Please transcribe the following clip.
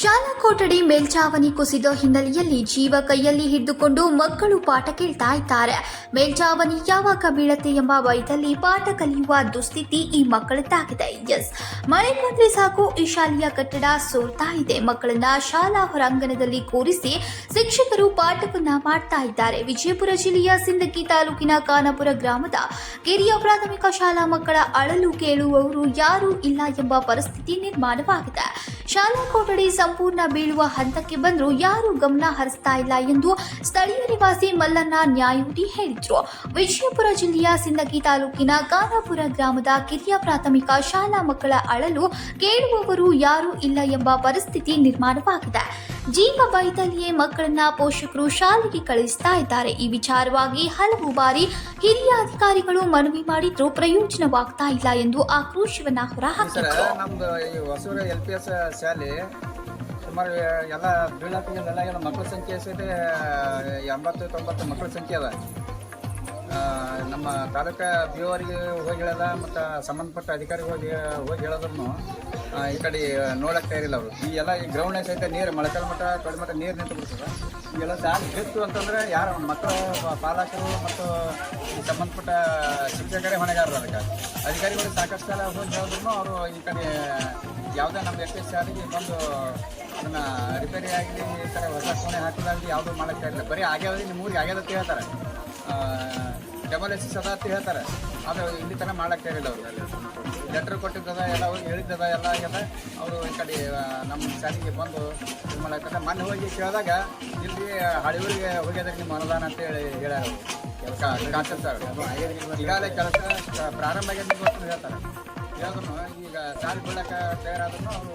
ಶಾಲಾ ಕೊಠಡಿ ಮೇಲ್ಚಾವಣಿ ಕುಸಿದ ಹಿನ್ನೆಲೆಯಲ್ಲಿ ಜೀವ ಕೈಯಲ್ಲಿ ಹಿಡಿದುಕೊಂಡು ಮಕ್ಕಳು ಪಾಠ ಕೇಳ್ತಾ ಇದ್ದಾರೆ. ಮೇಲ್ಚಾವಣಿ ಯಾವಾಗ ಬೀಳತ್ತೆ ಎಂಬ ಭಯದಲ್ಲಿ ಪಾಠ ಕಲಿಯುವ ದುಸ್ಥಿತಿ ಈ ಮಕ್ಕಳದ್ದಾಗಿದೆ. ಎಸ್. ಮಳೆ ಬಂದ್ರೆ ಸಾಕು, ಈ ಶಾಲೆಯ ಕಟ್ಟಡ ಸೋಲ್ತಾ ಇದೆ. ಮಕ್ಕಳನ್ನ ಶಾಲಾ ಹೊರಾಂಗಣದಲ್ಲಿ ಕೂರಿಸಿ ಶಿಕ್ಷಕರು ಪಾಠವನ್ನ ಮಾಡ್ತಾ ಇದ್ದಾರೆ. ವಿಜಯಪುರ ಜಿಲ್ಲೆಯ ಸಿಂದಗಿ ತಾಲೂಕಿನ ಕಾನಪುರ ಗ್ರಾಮದ ಕಿರಿಯ ಪ್ರಾಥಮಿಕ ಶಾಲಾ ಮಕ್ಕಳ ಅಳಲು ಕೇಳುವವರು ಯಾರೂ ಇಲ್ಲ ಎಂಬ ಪರಿಸ್ಥಿತಿ ನಿರ್ಮಾಣವಾಗಿದೆ. ಶಾಲಾ ಕೊಠಡಿ ಸಂಪೂರ್ಣ ಬೀಳುವ ಹಂತಕ್ಕೆ ಬಂದರೂ ಯಾರೂ ಗಮನ ಹರಿಸ್ತಾ ಇಲ್ಲ ಎಂದು ಸ್ಥಳೀಯ ನಿವಾಸಿ ಮಲ್ಲಣ್ಣ ನ್ಯಾಯುಡಿ ಹೇಳಿದ್ರು. ವಿಜಯಪುರ ಜಿಲ್ಲೆಯ ಸಿಂದಗಿ ತಾಲೂಕಿನ ಗಾನಾಪುರ ಗ್ರಾಮದ ಕಿರಿಯ ಪ್ರಾಥಮಿಕ ಶಾಲಾ ಮಕ್ಕಳ ಅಳಲು ಕೇಳುವವರು ಯಾರೂ ಇಲ್ಲ ಎಂಬ ಪರಿಸ್ಥಿತಿ ನಿರ್ಮಾಣವಾಗಿದೆ. ಜೀವ ಭಯದಲ್ಲಿಯೇ ಮಕ್ಕಳನ್ನ ಪೋಷಕರು ಶಾಲೆಗೆ ಕಳುಹಿಸ್ತಾ ಇದ್ದಾರೆ. ಈ ವಿಚಾರವಾಗಿ ಹಲವು ಬಾರಿ ಹಿರಿಯ ಅಧಿಕಾರಿಗಳು ಮನವಿ ಮಾಡಿದ್ರೂ ಪ್ರಯೋಜನವಾಗ್ತಾ ಇಲ್ಲ ಎಂದು ಆಕ್ರೋಶವನ್ನ ಹೊರಹಾಕಿದ್ರು. ಎಲ್ ಶಾಲೆ ಸುಮಾರು ಎಲ್ಲ ಬೀಳತ್ತಿಗೆಲ್ಲ ಎಲ್ಲ ಮಕ್ಕಳ ಸಂಖ್ಯೆ ಸೇರಿ ಎಂಬತ್ತು, ತೊಂಬತ್ತು ಮಕ್ಕಳ ಸಂಖ್ಯೆ ಅದ. ನಮ್ಮ ತಾಲೂಕು ಬಿ ಅವರಿಗೆ ಹೋಗಿ ಹೇಳಲ್ಲ, ಮತ್ತು ಸಂಬಂಧಪಟ್ಟ ಅಧಿಕಾರಿಗೆ ಹೋಗಿ ಹೋಗಿ ಹೇಳೋದ್ರೂ ಈ ಕಡೆ ನೋಡಕ್ಕೆ ತಯಾರಿಲ್ಲ ಅವರು. ಈ ಎಲ್ಲ ಈ ಗ್ರೌಂಡ್ನಾಗ ಸಹಿತ ನೀರು, ಮಳೆಕಾಲ ಮಟ್ಟ ಕಡಿಮೆ ಮಟ್ಟ ನೀರು ನಿಂತು ಬಿಡ್ತದೆ ಈಗೆಲ್ಲ ಜಾಸ್ತಿ ಬಿತ್ತು ಅಂತಂದ್ರೆ ಯಾರು ಮಕ್ಕಳು ಪಾಲಕರು ಮತ್ತು ಸಂಬಂಧಪಟ್ಟ ಶಿಕ್ಷಕರೇ ಹೊಣೆಗಾರರು ಅದಕ್ಕೆ. ಅಧಿಕಾರಿಗಳು ಸಾಕಷ್ಟು ಸಲ ಹೋಗಿ ಹೇಳಿದ್ರು ಅವರು ಈ ಕಡೆ, ಯಾವುದೇ ನಮ್ಮ ಎಸ್ ಎಸ್ ಶಾಲೆಗೆ ಬಂದು ಅದನ್ನು ರಿಪೇರಿ ಆಗಲಿ, ಈ ಥರ ಹೊಸ ಕೋಣೆ ಹಾಕಿದ್ರೆ ಯಾವುದೂ ಮಾಡೋಕ್ಕೆ ಇಲ್ಲ ಬರೀ ಆಗ್ಯಾವ ನಿಮ್ಮ ಊರಿಗೆ ಆಗ್ಯಾದ ಅಂತ ಹೇಳ್ತಾರೆ. ಡಬಲ್ ಎಸ್ ಸದಾ ಅಂತ ಹೇಳ್ತಾರೆ. ಅದು ಇಲ್ಲಿ ತನಕ ಮಾಡಕ್ಕೆ ಇರಲಿಲ್ಲ ಅವರು. ಲೆಟ್ರ್ ಕೊಟ್ಟಿದ್ದದ ಎಲ್ಲ ಅವ್ರಿಗೆ ಹೇಳಿದ್ದದ ಎಲ್ಲ ಆಗ್ಯದ. ಅವರು ಈ ಕಡೆ ನಮ್ಮ ಶಾಲೆಗೆ ಬಂದು ಇದು ಮಾಡಕ್ಕೆ ಮೊನ್ನೆ ಹೋಗಿ ಕೇಳಿದಾಗ ಇಲ್ಲಿ ಹಳಿಯೂರಿಗೆ ಹೋಗ್ಯದ ನಿಮ್ಮ ಅನುದಾನ ಅಂತ ಹೇಳಿ ಹೇಳ್ಯಾರ ಕಾನ್ಸೆಪ್ಟ್ ಈಗಾಗಲೇ ಕೆಲಸ ಪ್ರಾರಂಭ ಆಗ್ಯದ ಹೇಳ್ತಾರೆ. ಹೇಳಿದ್ರು ಈಗ ಶಾಲೆ ಬಿಡಕ್ಕೆ ತಯಾರಾದ್ರು ಅವರು